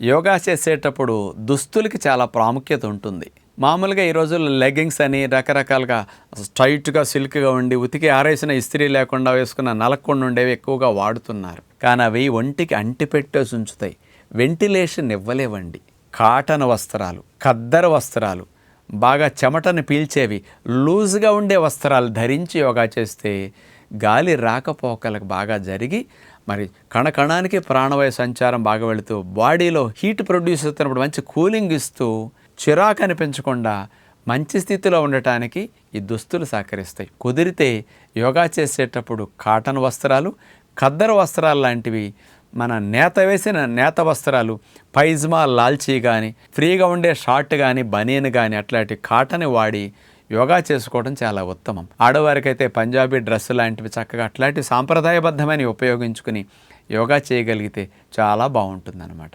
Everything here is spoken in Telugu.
యోగా చేసేటప్పుడు దుస్తులకి చాలా ప్రాముఖ్యత ఉంటుంది. మామూలుగా ఈ రోజుల్లో లెగ్గింగ్స్ అని రకరకాలుగా స్ట్రైట్గా సిల్క్గా ఉండి ఉతికి ఆరేసిన ఇస్త్రీ లేకుండా వేసుకున్న నలక్కుండా ఉండేవి ఎక్కువగా వాడుతున్నారు. కానీ అవి ఒంటికి అంటిపెట్టేసి ఉంచుతాయి వెంటిలేషన్ ఇవ్వలేవండి. కాటన్ వస్త్రాలు ఖద్దరు వస్త్రాలు బాగా చెమటను పీల్చేవి లూజ్గా ఉండే వస్త్రాలు ధరించి యోగా చేస్తే గాలి రాకపోకలకు బాగా జరిగి మరి కణకణానికి ప్రాణవాయు సంచారం బాగా వెళుతూ బాడీలో హీట్ ప్రొడ్యూస్ అవుతున్నప్పుడు మంచి కూలింగ్ ఇస్తూ చిరాకు అనిపించకుండా మంచి స్థితిలో ఉండటానికి ఈ దుస్తులు సహకరిస్తాయి. కుదిరితే యోగా చేసేటప్పుడు కాటన్ వస్త్రాలు ఖద్దరు వస్త్రాలు లాంటివి మన నేత వేసిన నేత వస్త్రాలు పైజ్మా లాల్చీ కానీ ఫ్రీగా ఉండే షార్ట్ కానీ బనీన్ కానీ అట్లాంటి కాటన్ వాడి యోగా చేసుకోవడం చాలా ఉత్తమం. ఆడవారికైతే పంజాబీ డ్రెస్ లాంటివి చక్కగా అట్లాంటి సాంప్రదాయబద్ధమైన ఉపయోగించుకుని యోగా చేయగలిగితే చాలా బాగుంటుందన్నమాట.